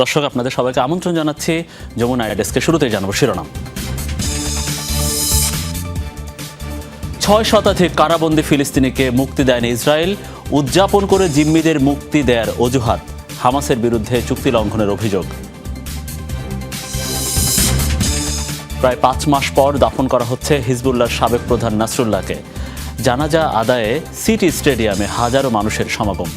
দর্শক, আপনাদের সবাইকে আমন্ত্রণ জানাচ্ছি। যমুনা ডেস্কে শুরুতেই জানাব শিরোনাম। ছয় শতাধিক কারাবন্দী ফিলিস্তিনিকে মুক্তি দেয়নি ইসরায়েল। উদযাপন করে জিম্মিদের মুক্তি দেয়ার অজুহাত, হামাসের বিরুদ্ধে চুক্তি লঙ্ঘনের অভিযোগ। প্রায় পাঁচ মাস পর দাফন করা হচ্ছে হিজবুল্লাহর সাবেক প্রধান নাসরুল্লাহকে। জানাজা আদায়ে সিটি স্টেডিয়ামে হাজারো মানুষের সমাগম।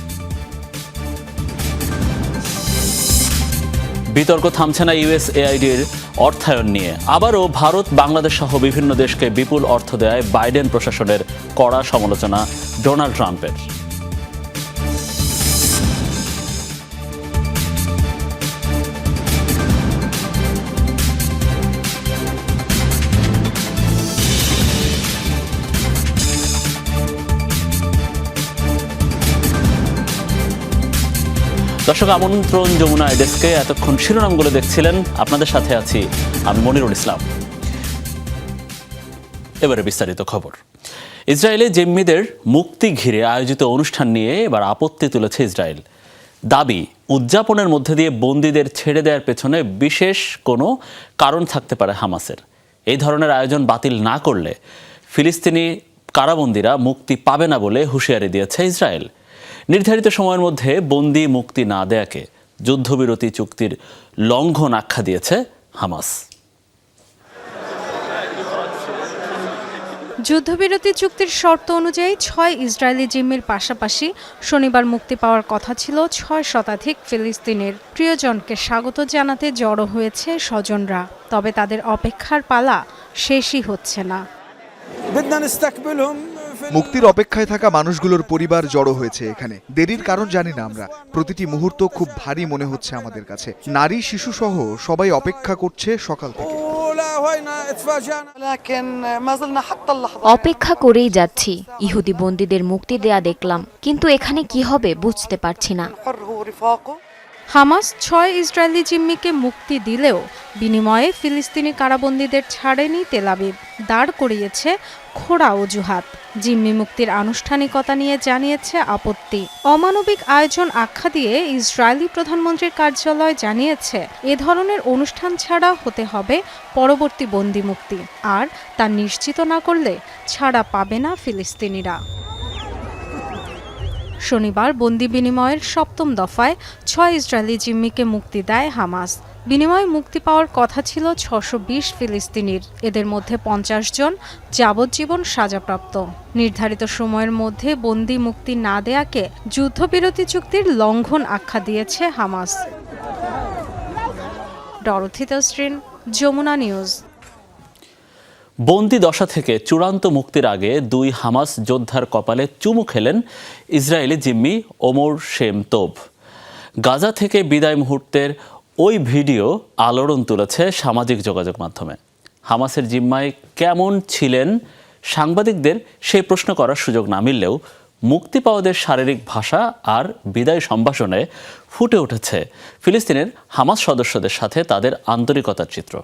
বিতর্ক থামছে না ইউএস এআইডির অর্থায়ন নিয়ে। আবারও ভারত, বাংলাদেশ সহ বিভিন্ন দেশকে বিপুল অর্থ দেয় বাইডেন প্রশাসনের কড়া সমালোচনা ডোনাল্ড ট্রাম্পের। দর্শক, আমন্ত্রণ যমুনা ডেস্কে এতক্ষণ শিরোনামগুলো দেখছিলেন। আপনাদের সাথে আছি আমি মনিরুল ইসলাম। এবারে বিস্তারিত খবর। ইসরায়েলে জিম্মিদের মুক্তি ঘিরে আয়োজিত অনুষ্ঠান নিয়ে এবার আপত্তি তুলেছে ইসরায়েল। দাবি, উদযাপনের মধ্যে দিয়ে বন্দীদের ছেড়ে দেওয়ার পেছনে বিশেষ কোনো কারণ থাকতে পারে হামাসের। এই ধরনের আয়োজন বাতিল না করলে ফিলিস্তিনি কারাবন্দীরা মুক্তি পাবে না বলে হুঁশিয়ারি দিয়েছে ইসরায়েল। নির্ধারিত সময়ের মধ্যে বন্দি মুক্তি না দেয়াকে যুদ্ধবিরতি চুক্তির লঙ্ঘন আখ্যা দিয়েছে হামাস। যুদ্ধবিরতি চুক্তির শর্ত অনুযায়ী ছয় ইসরায়েলি জিম্মির পাশাপাশি শনিবার মুক্তি পাওয়ার কথা ছিল ছয় শতাধিক ফিলিস্তিনের। প্রিয়জনকে স্বাগত জানাতে জড়ো হয়েছে স্বজনরা তবে তাদের অপেক্ষার পালা শেষই হচ্ছে না। মুক্তির অপেক্ষায় থাকা মানুষগুলোর পরিবার জড়ো হয়েছে এখানে। দেরির কারণ জানি না আমরা। প্রতিটি মুহূর্ত খুব ভারী মনে হচ্ছে আমাদের কাছে। নারী, শিশু সহ সবাই অপেক্ষা করছে সকাল থেকে। অপেক্ষা করেই যাচ্ছি। ইহুদি বন্দীদের মুক্তি দেয়া দেখলাম। কিন্তু এখানে কি হবে বুঝতে পারছি না। হামাস ছয় ইসরায়েলি জিম্মিকে মুক্তি দিলেও বিনিময়ে ফিলিস্তিনি কারাবন্দীদের ছাড়েনি তেলাবিব দাঁড় করিয়েছে খোড়া অজুহাত। জিম্মি মুক্তির আনুষ্ঠানিকতা নিয়ে জানিয়েছে আপত্তি। অমানবিক আয়োজন আখ্যা দিয়ে ইসরায়েলি প্রধানমন্ত্রীর কার্যালয় জানিয়েছে, এ ধরনের অনুষ্ঠান ছাড়া হতে হবে পরবর্তী বন্দি মুক্তি। আর তা নিশ্চিত না করলে ছাড়া পাবে না ফিলিস্তিনিরা। শনিবার বন্দি বিনিময়ের সপ্তম দফায় ছয় ইসরায়েলি জিম্মিকে মুক্তি দেয় হামাস। বিনিময়ে মুক্তি পাওয়ার কথা ছিল ছশো বিশ ফিলিস্তিনির। এদের মধ্যে পঞ্চাশ জন যাবজ্জীবন সাজাপ্রাপ্ত। নির্ধারিত সময়ের মধ্যে বন্দি মুক্তি না দেয়াকে যুদ্ধবিরতি চুক্তির লঙ্ঘন আখ্যা দিয়েছে হামাস। ডরথি তসরিন, যমুনা নিউজ। বন্দি দশা থেকে চূড়ান্ত মুক্তির আগে দুই হামাস যোদ্ধার কপালে চুমু খেলেন ইসরায়েলি জিম্মি ওমর শেম তোব। গাজা থেকে বিদায় মুহূর্তের ওই ভিডিও আলোড়ন তুলেছে সামাজিক যোগাযোগ মাধ্যমে। হামাসের জিম্মায় কেমন ছিলেন সাংবাদিকদের সেই প্রশ্ন করার সুযোগ না মিললেও মুক্তি পাওয়াদের শারীরিক ভাষা আর বিদায় সম্ভাষণে ফুটে উঠেছে ফিলিস্তিনের হামাস সদস্যদের সাথে তাদের আন্তরিকতার চিত্র।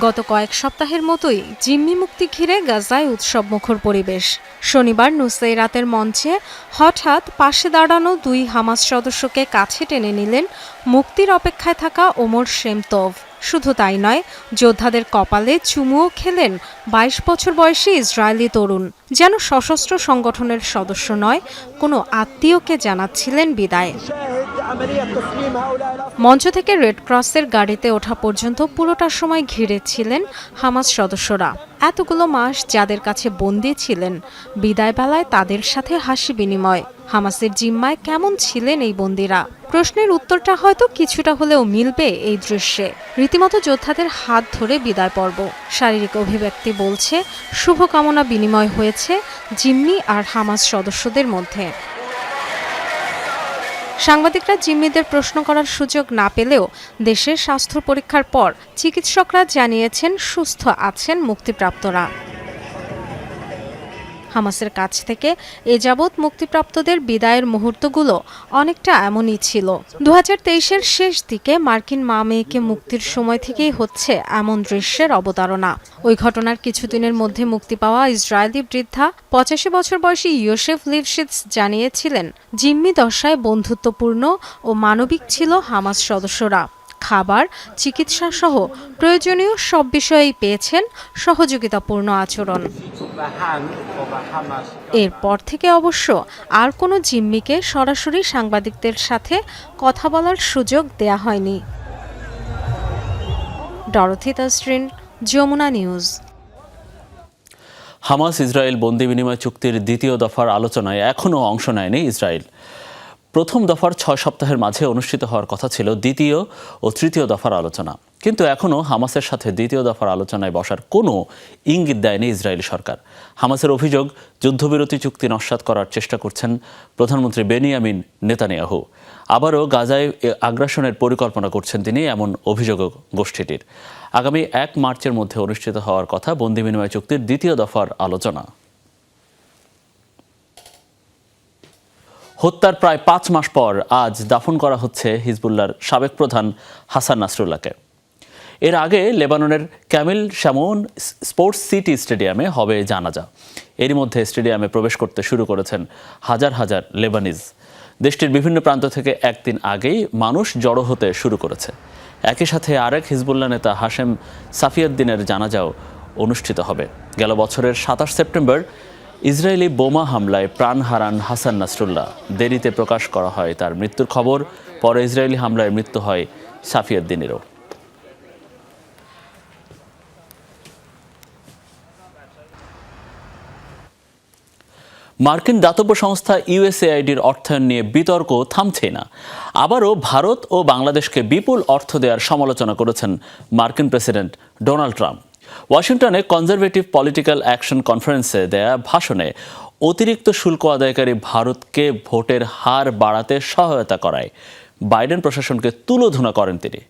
গত কয়েক সপ্তাহের মতোই জিম্মি মুক্তি ঘিরে গাজায় উৎসব মুখর পরিবেশ। শনিবার নুসেইরাতের মঞ্চে হঠাৎ পাশে দাঁড়ানো দুই হামাস সদস্যকে কাছে টেনে নিলেন মুক্তির অপেক্ষায় থাকা ওমর শেমতভ। শুধু তাই নয়, যোদ্ধাদের কপালে চুমুও খেলেন বাইশ বছর বয়সী ইসরায়েলি তরুণ। যেন সশস্ত্র সংগঠনের সদস্য নয়, কোনো আত্মীয়কে জানাচ্ছিলেন বিদায়। মঞ্চ থেকে রেড ক্রসের গাড়িতে ওঠা পর্যন্ত পুরোটা সময় ঘিরে ছিলেন হামাস সদস্যরা। এতগুলো মাস যাদের কাছে বন্দী ছিলেন বিদায় বেলায় তাদের সাথে হাসি বিনিময়। হামাসের জিম্মায় কেমন ছিলেন এই বন্দিরা? প্রশ্নের উত্তরটা হয়তো কিছুটা হলেও মিলবে এই দৃশ্যে। রীতিমতো যোদ্ধাদের হাত ধরে বিদায় পর্ব। শারীরিক অভিব্যক্তি বলছে, শুভকামনা বিনিময় হয়েছে জিম্মি আর হামাস সদস্যদের মধ্যে। সাংবাদিকরা জিম্মিদের প্রশ্ন করার সুযোগ না পেলেও দেশের স্বাস্থ্য পরীক্ষার পর চিকিৎসকরা জানিয়েছেন সুস্থ আছেন মুক্তিপ্রাপ্তরা। হামাসের কাছ থেকে এ যাবৎ মুক্তিপ্রাপ্তদের বিদায়ের মুহূর্তগুলো অনেকটা এমনই ছিল। দু হাজার শেষ দিকে মার্কিন মা মেয়েকে মুক্তির সময় থেকেই হচ্ছে এমন দৃশ্যের অবতারণা। ওই ঘটনার কিছুদিনের মধ্যে মুক্তি পাওয়া ইসরায়েলি বৃদ্ধা পঁচাশি বছর বয়সী ইয়োসেফ লিভশিটস জানিয়েছিলেন, জিম্মি দশায় বন্ধুত্বপূর্ণ ও মানবিক ছিল হামাস সদস্যরা। খাবার, চিকিৎসা সহ প্রয়োজনীয় সব বিষয়েই পেয়েছেন সহযোগিতাপূর্ণ আচরণ। এরপর থেকে অবশ্য আর কোনো জিম্মিকে সরাসরি সাংবাদিকদের সাথে কথা বলার সুযোগ দেয়া হয়নি। Dorothy Tasrin, Jamuna news. Hamas Israel বন্দি বিনিময় চুক্তির দ্বিতীয় দফার আলোচনায় এখনও অংশ নেয়নি ইসরায়েল। প্রথম দফার ছয় সপ্তাহের মাঝে অনুষ্ঠিত হওয়ার কথা ছিল দ্বিতীয় ও তৃতীয় দফার আলোচনা। কিন্তু এখনও হামাসের সাথে দ্বিতীয় দফার আলোচনায় বসার কোনো ইঙ্গিত দেয়নি ইসরায়েলি সরকার। হামাসের অভিযোগ, যুদ্ধবিরতি চুক্তি নস্যাৎ করার চেষ্টা করছেন প্রধানমন্ত্রী বেনিয়ামিন নেতানিয়াহু। আবারও গাজায় আগ্রাসনের পরিকল্পনা করছেন তিনি এমন অভিযোগ গোষ্ঠীটির। আগামী এক মার্চের মধ্যে অনুষ্ঠিত হওয়ার কথা বন্দি বিনিময় চুক্তির দ্বিতীয় দফার আলোচনা। হত্যার প্রায় পাঁচ মাস পর আজ দাফন করা হচ্ছে হিজবুল্লাহর সাবেক প্রধান হাসান নাসরুল্লাহকে। এর আগে লেবাননের ক্যামিল শ্যামন স্পোর্টস সিটি স্টেডিয়ামে হবে জানাজা। এরই মধ্যে স্টেডিয়ামে প্রবেশ করতে শুরু করেছেন হাজার হাজার লেবানিজ। দেশটির বিভিন্ন প্রান্ত থেকে একদিন আগেই মানুষ জড়ো হতে শুরু করেছে। একই সাথে আরেক হিজবুল্লাহ নেতা হাশেম সাফিয়াদ্দিনের জানাজাও অনুষ্ঠিত হবে। গেল বছরের সাতাশ সেপ্টেম্বর ইসরায়েলি বোমা হামলায় প্রাণ হারান হাসান নাসরুল্লাহ। দেরিতে প্রকাশ করা হয় তার মৃত্যুর খবর, পরে ইসরায়েলি হামলায় মৃত্যু হয় সাফিয়াদ্দিনেরও মার্কিন দাতব্য সংস্থা ইউএসএআইডির অর্থায়ন নিয়ে বিতর্ক থামছে না। আবারও ভারত ও বাংলাদেশকে বিপুল অর্থ দেওয়ার সমালোচনা করেছেন মার্কিন প্রেসিডেন্ট ডোনাল্ড ট্রাম্প। ওয়াশিংটনে কনজারভেটিভ পলিটিক্যাল অ্যাকশন কনফারেন্সে দেয়া ভাষণে অতিরিক্ত শুল্ক আদায়কারী ভারতকে ভোটের হার বাড়াতে সহায়তা করায়। বাইডেন প্রশাসনকে তুলোধনা করেন তিনি।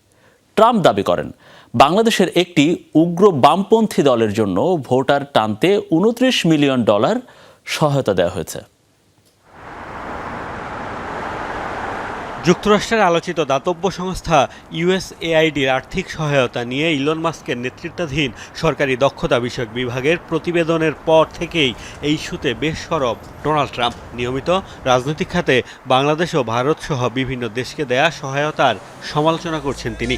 ট্রাম্প দাবি করেন, বাংলাদেশের একটি উগ্র বামপন্থী দলের জন্য ভোটার টানতে উনত্রিশ মিলিয়ন ডলার সহায়তা দেওয়া হয়েছে। যুক্তরাষ্ট্রের আলোচিত দাতব্য সংস্থা ইউএসএআইডির আর্থিক সহায়তা নিয়ে ইলন মাস্কের নেতৃত্বাধীন সরকারি দক্ষতা বিষয়ক বিভাগের প্রতিবেদনের পর থেকেই এই ইস্যুতে বেশ সরব ডোনাল্ড ট্রাম্প। নিয়মিত রাজনৈতিক খাতে বাংলাদেশ ও ভারত সহ বিভিন্ন দেশকে দেয়া সহায়তার সমালোচনা করছেন তিনি।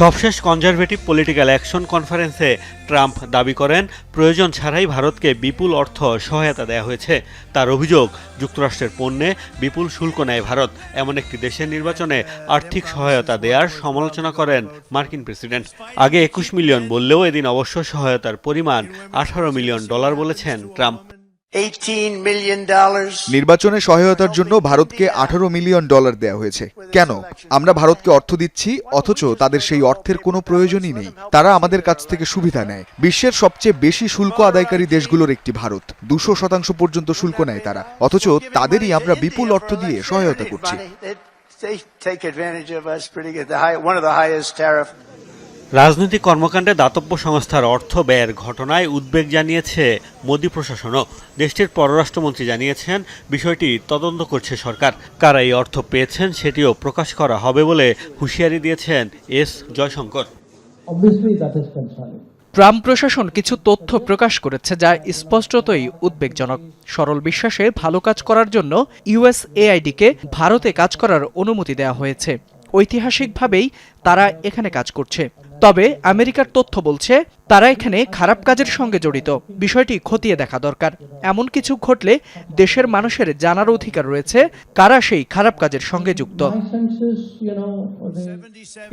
সবশেষ কনজারভেটিভ পলিটিক্যাল অ্যাকশন কনফারেন্সে ট্রাম্প দাবি করেন, প্রয়োজন ছাড়াই ভারতকে বিপুল অর্থ সহায়তা দেওয়া হয়েছে। তার অভিযোগ, যুক্তরাষ্ট্রের পণ্যে বিপুল শুল্ক নেয় ভারত। এমন একটি দেশের নির্বাচনে আর্থিক সহায়তা দেওয়ার সমালোচনা করেন মার্কিন প্রেসিডেন্ট। আগে একুশ মিলিয়ন বললেও এদিন অবশ্য সহায়তার পরিমাণ আঠারো মিলিয়ন ডলার বলেছেন ট্রাম্প। $18 million. নির্বাচনে সহায়তার জন্য ভারতকে আঠারো মিলিয়ন ডলার দেওয়া হয়েছে। কেন? আমরা ভারতকে অর্থ দিচ্ছি অথচ তাদের সেই অর্থের কোনো প্রয়োজনই নেই। তারা আমাদের কাছ থেকে সুবিধা নেয়। বিশ্বের সবচেয়ে বেশি শুল্ক আদায়কারী দেশগুলোর একটি ভারত। দুশো শতাংশ পর্যন্ত শুল্ক নেয় তারা। অথচ তাদেরই আমরা বিপুল অর্থ দিয়ে সহায়তা করছি। রাজনৈতিক কর্মকাণ্ডে দাতব্য সংস্থার অর্থ ব্যয়ের ঘটনায় উদ্বেগ জানিয়েছে মোদী প্রশাসনও দেশটির পররাষ্ট্রমন্ত্রী জানিয়েছেন বিষয়টি তদন্ত করছে সরকার। কারা এই অর্থ পেয়েছেন সেটিও প্রকাশ করা হবে বলে হুঁশিয়ারি দিয়েছেন এস জয়শঙ্কর. ট্রাম্প প্রশাসন কিছু তথ্য প্রকাশ করেছে যা স্পষ্টতই উদ্বেগজনক। সরল বিশ্বাসে ভালো কাজ করার জন্য ইউএসএআইডিকে ভারতে কাজ করার অনুমতি দেওয়া হয়েছে। ঐতিহাসিকভাবেই তারা এখানে কাজ করছে। তবে আমেরিকার তথ্য বলছে, তারা এখানে খারাপ কাজের সঙ্গে জড়িত। বিষয়টি খতিয়ে দেখা দরকার। এমন কিছু ঘটলে দেশের মানুষের জানার অধিকার রয়েছে, কারা সেই খারাপ কাজের সঙ্গে যুক্ত।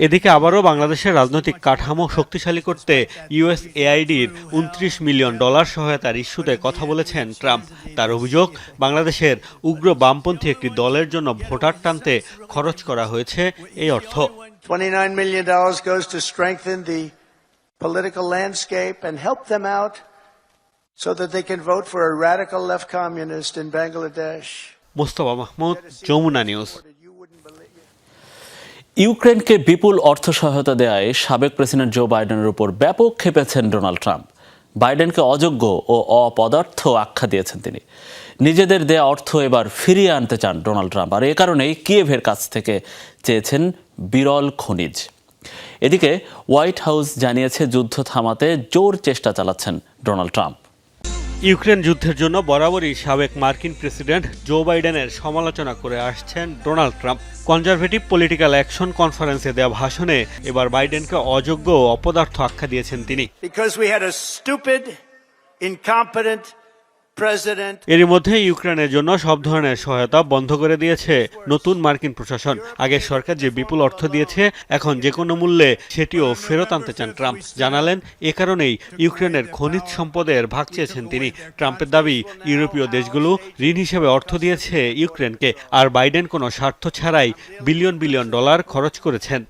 এদিকে আবারও বাংলাদেশের রাজনৈতিক কাঠামো শক্তিশালী করতে ইউএসএআইডির উনত্রিশ মিলিয়ন ডলার সহায়তার ইস্যুতে কথা বলেছেন ট্রাম্প। তার অভিযোগ, বাংলাদেশের উগ্র বামপন্থী একটি দলের জন্য ভোটার টানতে খরচ করা হয়েছে, এই অর্থ। $29 million goes to strengthen the political landscape and help them out so that they can vote for a radical left communist in Bangladesh. Mostafa Mahmud Jamuna news. ইউক্রেনকে বিপুল অর্থ সহায়তা দেয় সাবেক প্রেসিডেন্ট জো বাইডেনের উপর ব্যাপক ক্ষেপেছেন ডোনাল্ড ট্রাম্প। বাইডেনকে অযোগ্য ও অপদার্থ আখ্যা দিয়েছেন তিনি। নিজেদের দেয়া অর্থ এবার ফিরিয়ে আনতে চান ডোনাল্ড ট্রাম্প। আর এ কারণেই কিয়েভের কাছ থেকে চেয়েছেন বিরল খনিজ। এদিকে হোয়াইট হাউস জানিয়েছে যুদ্ধ থামাতে জোর চেষ্টা চালাচ্ছেন ডোনাল্ড ট্রাম্প। ইউক্রেন যুদ্ধের জন্য বরাবরই সাবেক মার্কিন প্রেসিডেন্ট জো বাইডেনের সমালোচনা করে আসছেন Donald Trump. Conservative political action কনফারেন্সে দেওয়া ভাষণে এবার বাইডেনকে অযোগ্য ও অপদার্থ আখ্যা দিয়েছেন তিনি। Because we had a stupid, incompetent এরই মধ্যে ইউক্রেনের জন্য সব ধরনের সহায়তা বন্ধ করে দিয়েছে নতুন মার্কিন প্রশাসন। আগের সরকার যে বিপুল অর্থ দিয়েছে, এখন যে কোনো মূল্যে সেটিও ফেরত আনতে চান ট্রাম্প। জানালেন, এ কারণেই ইউক্রেনের খনিজ সম্পদের ভাগ চেয়েছেন তিনি। ট্রাম্পের দাবি, ইউরোপীয় দেশগুলো ঋণ হিসেবে অর্থ দিয়েছে ইউক্রেনকে। আর বাইডেন কোনো স্বার্থ ছাড়াই বিলিয়ন বিলিয়ন ডলার খরচ করেছেন।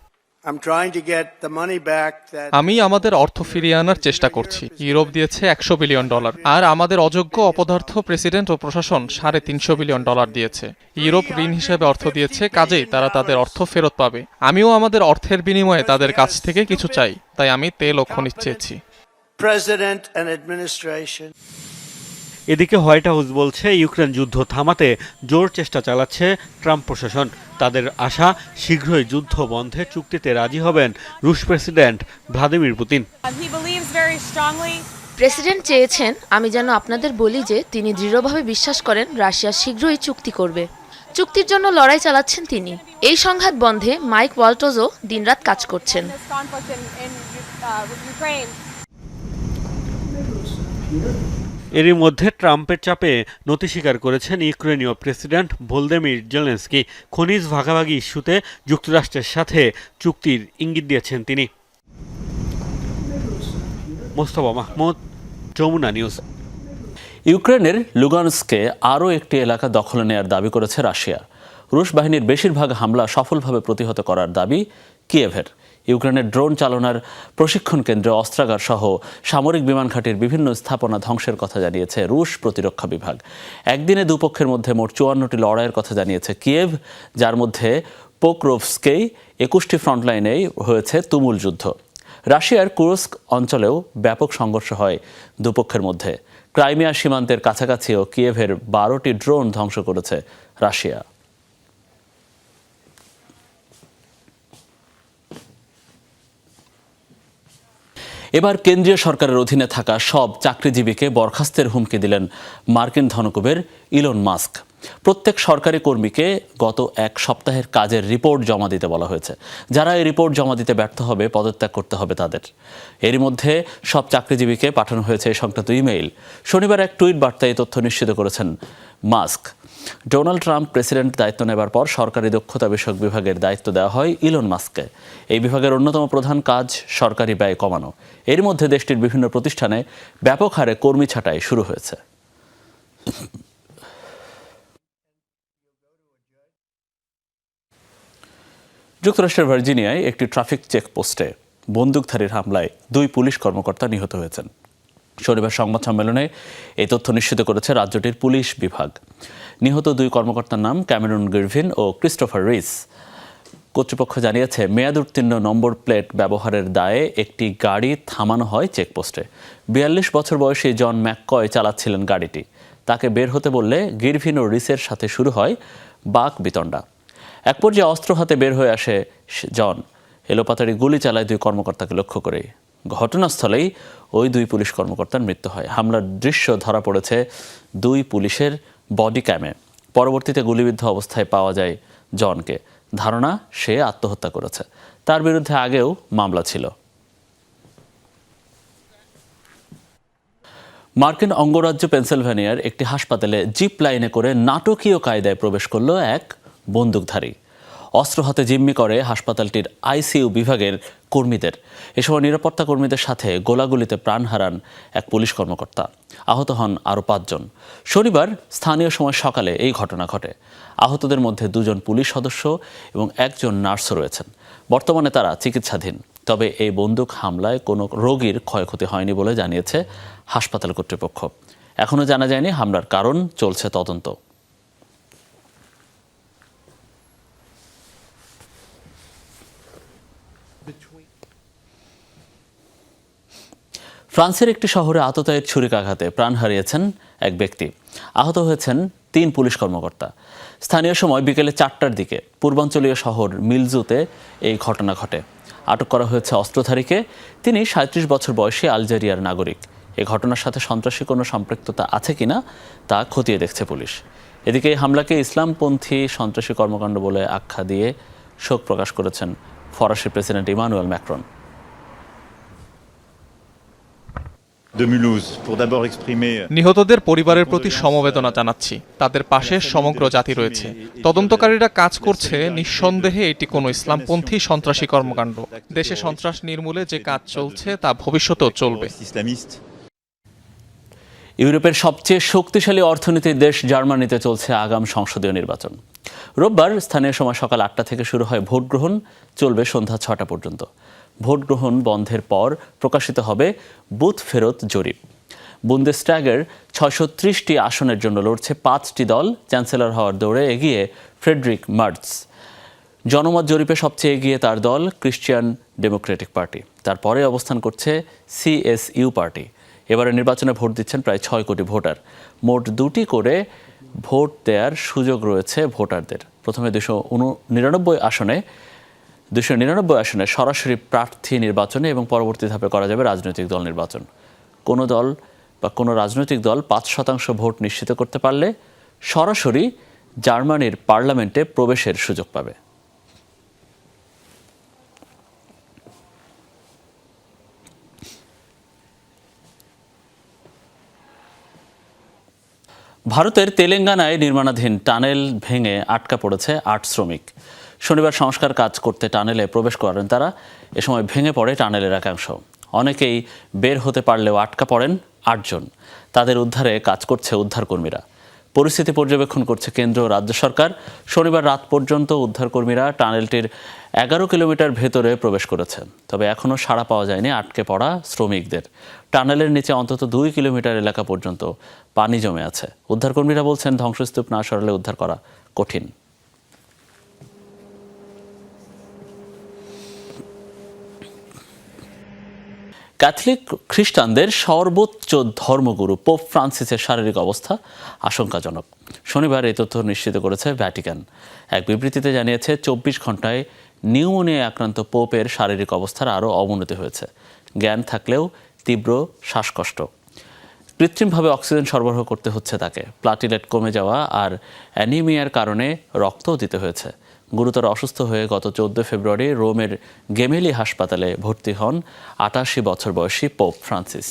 আমি আমাদের অর্থ ফিরিয়ে আনার চেষ্টা করছি। ইউরোপ দিয়েছে একশো বিলিয়ন ডলার। আর আমাদের অযোগ্য অপদার্থ প্রেসিডেন্ট ও প্রশাসন সাড়ে তিনশো বিলিয়ন ডলার দিয়েছে। ইউরোপ ঋণ হিসেবে অর্থ দিয়েছে কাজেই তারা তাদের অর্থ ফেরত পাবে। আমিও আমাদের অর্থের বিনিময়ে তাদের কাছ থেকে কিছু চাই তাই আমি তেল ও খনিজ চেয়েছি এদিকে হোয়াইট হাউস বলছে ইউক্রেন যুদ্ধ থামাতে জোর চেষ্টা চালাচ্ছে ট্রাম্প প্রশাসন। তাদের আশা শীঘ্রই যুদ্ধ বন্ধে চুক্তিতে রাজি হবেন রুশ প্রেসিডেন্ট ভ্লাদিমির পুতিন। প্রেসিডেন্ট চেয়েছেন আমি যেন আপনাদের বলি যে তিনি দৃঢ়ভাবে বিশ্বাস করেন রাশিয়া শীঘ্রই চুক্তি করবে। চুক্তির জন্য লড়াই চালাচ্ছেন তিনি। এই সংঘাত বন্ধে মাইক ওয়াল্টজও দিনরাত কাজ করছেন। এরই মধ্যে ট্রাম্পের চাপে নতি স্বীকার করেছেন ইউক্রেনীয় প্রেসিডেন্ট ভোলদেমির জেলেন্সকি। খনিজ ভাগাভাগি ইস্যুতে যুক্তরাষ্ট্রের সাথে চুক্তির ইঙ্গিত দিয়েছেন তিনি। মোস্তফা মাহমুদ, যমুনা নিউজ। ইউক্রেনের লুগানস্কে আরও একটি এলাকা দখলে নেয়ার দাবি করেছে রাশিয়া। রুশ বাহিনীর বেশিরভাগ হামলা সফলভাবে প্রতিহত করার দাবি কিয়েভের। ইউক্রেনের ড্রোন চালনার প্রশিক্ষণ কেন্দ্রে অস্ত্রাগার সহ সামরিক বিমান ঘাঁটির বিভিন্ন স্থাপনা ধ্বংসের কথা জানিয়েছে রুশ প্রতিরক্ষা বিভাগ। একদিনে দুপক্ষের মধ্যে মোট চুয়ান্নটি লড়াইয়ের কথা জানিয়েছে কিয়েভ, যার মধ্যে পোকরোভস্কেই, একুশটি ফ্রন্টলাইনেই হয়েছে তুমুল যুদ্ধ। রাশিয়ার কুরস্ক অঞ্চলেও ব্যাপক সংঘর্ষ হয় দুপক্ষের মধ্যে। ক্রাইমিয়া সীমান্তের কাছাকাছিও কিয়েভের বারোটি ড্রোন ধ্বংস করেছে রাশিয়া। এবার কেন্দ্রীয় সরকারের অধীনে থাকা সব চাকরিজীবীকে বরখাস্তের হুমকি দিলেন মার্কিন ধনকুবের ইলন মাস্ক। প্রত্যেক সরকারি কর্মীকে গত এক সপ্তাহের কাজের রিপোর্ট জমা দিতে বলা হয়েছে। যারা এই রিপোর্ট জমা দিতে ব্যর্থ হবে, পদত্যাগ করতে হবে তাদের। এরই মধ্যে সব চাকরিজীবীকে পাঠানো হয়েছে এই সংক্রান্ত ইমেইল। শনিবার এক টুইট বার্তায় এই তথ্য নিশ্চিত করেছেন মাস্ক। ডোনাল্ড ট্রাম্প প্রেসিডেন্ট দায়িত্ব নেবার পর সরকারি দক্ষতা বিষয়ক বিভাগের দায়িত্ব দেওয়া হয় ইলন মাস্ককে। এই বিভাগের অন্যতম প্রধান কাজ সরকারি ব্যয় কমানো। এর মধ্যে দেশটির বিভিন্ন প্রতিষ্ঠানে ব্যাপক হারে কর্মী ছাঁটাই শুরু হয়েছে। যুক্তরাষ্ট্রের ভার্জিনিয়ায় একটি ট্রাফিক চেকপোস্টে বন্দুকধারীর হামলায় দুই পুলিশ কর্মকর্তা নিহত হয়েছেন। শনিবার সংবাদ সম্মেলনে এই তথ্য নিশ্চিত করেছে রাজ্যটির পুলিশ বিভাগ। নিহত দুই কর্মকর্তার নাম ক্যামেরুন গিরভিন ও ক্রিস্টোফার রিস। কর্তৃপক্ষ জানিয়েছে, মেয়াদ উত্তীর্ণ নম্বর প্লেট ব্যবহারের দায়ে একটি গাড়ি থামানো হয় চেকপোস্টে। বিয়াল্লিশ বছর বয়সী জন ম্যাককয় চালাচ্ছিলেন গাড়িটি। তাকে বের হতে বললে গিরভিন ও রিসের সাথে শুরু হয় বাক বিতণ্ডা। এক পর্যায়ে অস্ত্র হাতে বের হয়ে আসে জন। এলোপাতাড়ি গুলি চালায় দুই কর্মকর্তাকে লক্ষ্য করে। ঘটনাস্থলেই ওই দুই পুলিশ কর্মকর্তার মৃত্যু হয়। হামলার দৃশ্য ধরা পড়েছে দুই পুলিশের বডি ক্যামে। পরবর্তীতে গুলিবিদ্ধ অবস্থায় পাওয়া যায় জনকে। ধারণা, সে আত্মহত্যা করেছে। তার বিরুদ্ধে আগেও মামলা ছিল। মার্কিন অঙ্গরাজ্য পেনসিলভেনিয়ার একটি হাসপাতালে জিপ লাইনে করে নাটকীয় কায়দায় প্রবেশ করল এক বন্দুকধারী। অস্ত্র হাতে জিম্মি করে হাসপাতালটির আইসিইউ বিভাগের কর্মীদের। এ সময় নিরাপত্তা কর্মীদের সাথে গোলাগুলিতে প্রাণ হারান এক পুলিশ কর্মকর্তা। আহত হন আরও পাঁচজন। শনিবার স্থানীয় সময় সকালে এই ঘটনা ঘটে। আহতদের মধ্যে দুজন পুলিশ সদস্য এবং একজন নার্সও রয়েছেন। বর্তমানে তারা চিকিৎসাধীন। তবে এই বন্দুক হামলায় কোনো রোগীর ক্ষয়ক্ষতি হয়নি বলে জানিয়েছে হাসপাতাল কর্তৃপক্ষ। এখনও জানা যায়নি হামলার কারণ, চলছে তদন্ত। ফ্রান্সের একটি শহরে আততায়ীর ছুরিকাঘাতে প্রাণ হারিয়েছেন এক ব্যক্তি। আহত হয়েছেন তিন পুলিশ কর্মকর্তা। স্থানীয় সময় বিকেলে চারটার দিকে পূর্বাঞ্চলীয় শহর মিলজুতে এই ঘটনা ঘটে। আটক করা হয়েছে অস্ত্রধারীকে। তিনি সাঁত্রিশ বছর বয়সী আলজেরিয়ার নাগরিক। এ ঘটনার সাথে সন্ত্রাসী কোনো সম্পৃক্ততা আছে কিনা তা খতিয়ে দেখছে পুলিশ। এদিকে হামলাকে ইসলামপন্থী সন্ত্রাসী কর্মকাণ্ড বলে আখ্যা দিয়ে শোক প্রকাশ করেছেন ফরাসি প্রেসিডেন্ট ইমানুয়েল ম্যাক্রন। নিহতদের পরিবারের প্রতি সমবেদনা জানাচ্ছি। তাদের পাশে সমগ্র জাতি রয়েছে। তদন্তকারীরা কাজ করছে নিঃসন্দেহে এটি কোনো ইসলামপন্থী সন্ত্রাসী কর্মকাণ্ড। দেশে সন্ত্রাস নির্মূলে যে কাজ চলছে তা ভবিষ্যতেও চলবে. ইউরোপের সবচেয়ে শক্তিশালী অর্থনীতির দেশ জার্মানিতে চলছে আগাম সংসদীয় নির্বাচন। রোববার স্থানীয় সময় সকাল আটটা থেকে শুরু হয় ভোট গ্রহণ চলবে সন্ধ্যা ছটা পর্যন্ত। ভোট গ্রহণ বন্ধের পর প্রকাশিত হবে বুথ ফেরত জরিপ। বুন্দেস্ট্যাগের ছয়শো ত্রিশটি আসনের জন্য লড়ছে পাঁচটি দল। চ্যান্সেলর হওয়ার দৌড়ে এগিয়ে ফ্রেডরিক মার্টস। জনমত জরিপে সবচেয়ে এগিয়ে তার দল ক্রিশ্চিয়ান ডেমোক্রেটিক পার্টি। তারপরে অবস্থান করছে সিএসইউ পার্টি। এবারে নির্বাচনে ভোট দিচ্ছেন প্রায় ছয় কোটি ভোটার। মোট দুটি করে ভোট দেওয়ার সুযোগ রয়েছে ভোটারদের। প্রথমে দুশো নিরানব্বই আসনে দুশো নিরানব্বই আসনে সরাসরি প্রার্থী নির্বাচনে এবং পরবর্তী ধাপে করা যাবে রাজনৈতিক দল নির্বাচন। কোনো দল বা কোনো রাজনৈতিক দল পাঁচ শতাংশ ভোট নিশ্চিত করতে পারলে সরাসরি জার্মানির পার্লামেন্টে প্রবেশের সুযোগ পাবে। ভারতের তেলেঙ্গানায় নির্মাণাধীন টানেল ভেঙে আটকা পড়েছে আট শ্রমিক। শনিবার সংস্কার কাজ করতে টানেলে প্রবেশ করেন তারা। এ সময় ভেঙে পড়ে টানেলের একাংশ। অনেকেই বের হতে পারলেও আটকা পড়েন আটজন। তাদের উদ্ধারে কাজ করছে উদ্ধারকর্মীরা। পরিস্থিতি পর্যবেক্ষণ করছে কেন্দ্র রাজ্য সরকার। শনিবার রাত পর্যন্ত উদ্ধারকর্মীরা টানেলটির এগারো কিলোমিটার ভেতরে প্রবেশ করেছে। তবে এখনও সাড়া পাওয়া যায়নি আটকে পড়া শ্রমিকদের। টানেলের নিচে অন্তত দুই কিলোমিটার এলাকা পর্যন্ত পানি জমে আছে। উদ্ধারকর্মীরা বলছেন, ধ্বংসস্তূপ না সরালে উদ্ধার করা কঠিন। ক্যাথলিক খ্রিস্টানদের সর্বোচ্চ ধর্মগুরু পোপ ফ্রান্সিসের শারীরিক অবস্থা আশঙ্কাজনক। শনিবার এই তথ্য নিশ্চিত করেছে ভ্যাটিকান। এক বিবৃতিতে জানিয়েছে, চব্বিশ ঘন্টায় নিউমোনিয়া আক্রান্ত পোপের শারীরিক অবস্থার আরও অবনতি হয়েছে। জ্ঞান থাকলেও তীব্র শ্বাসকষ্ট। কৃত্রিমভাবে অক্সিজেন সরবরাহ করতে হচ্ছে তাকে। প্লাটিলেট কমে যাওয়া আর অ্যানিমিয়ার কারণে রক্তও দিতে হয়েছে। গুরুতর অসুস্থ হয়ে গত চোদ্দ ফেব্রুয়ারি রোমের গেমেলি হাসপাতালে ভর্তি হন আটাশি বছর বয়সী পোপ ফ্রান্সিস।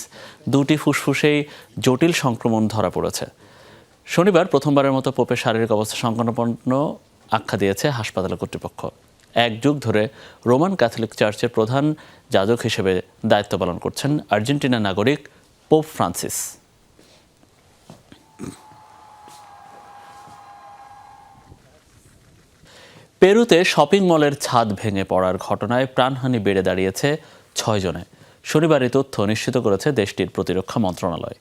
দুটি ফুসফুসেই জটিল সংক্রমণ ধরা পড়েছে। শনিবার প্রথমবারের মতো পোপের শারীরিক অবস্থা সংকটাপন্ন আখ্যা দিয়েছে হাসপাতাল কর্তৃপক্ষ। এক যুগ ধরে রোমান ক্যাথলিক চার্চের প্রধান যাজক হিসেবে দায়িত্ব পালন করছেন আর্জেন্টিনা নাগরিক পোপ ফ্রান্সিস। পেরুতে শপিং মলের ছাদ ভেঙে পড়ার ঘটনায় প্রাণহানি বেড়ে দাঁড়িয়েছে ছয় জনে। শনিবার এই তথ্য নিশ্চিত করেছে দেশটির প্রতিরক্ষা মন্ত্রণালয়।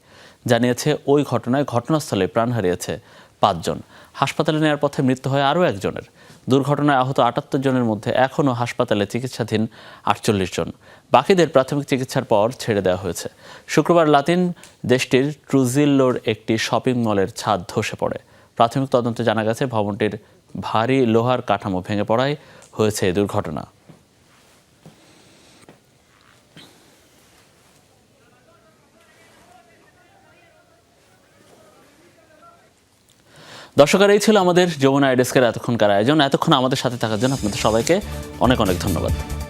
জানিয়েছে, ওই ঘটনায় ঘটনাস্থলে প্রাণ হারিয়েছে পাঁচজন হাসপাতালে নেওয়ার পথে মৃত্যু হয় আরও একজনের। দুর্ঘটনায় আহত আটাত্তর জনের মধ্যে এখনও হাসপাতালে চিকিৎসাধীন আটচল্লিশ জন। বাকিদের প্রাথমিক চিকিৎসার পর ছেড়ে দেওয়া হয়েছে। শুক্রবার লাতিন দেশটির ট্রুজিল্লোর একটি শপিং মলের ছাদ ধসে পড়ে। প্রাথমিক তদন্তে জানা গেছে, ভবনটির ভারী লোহার কাঠামো ভেঙে পড়ায় হয়েছে দুর্ঘটনা। দর্শকের এই ছিল আমাদের যমুনা আইডেস্কের এতক্ষণকার আয়োজন। এতক্ষণ আমাদের সাথে থাকার জন্য আপনাদের সবাইকে অনেক অনেক ধন্যবাদ।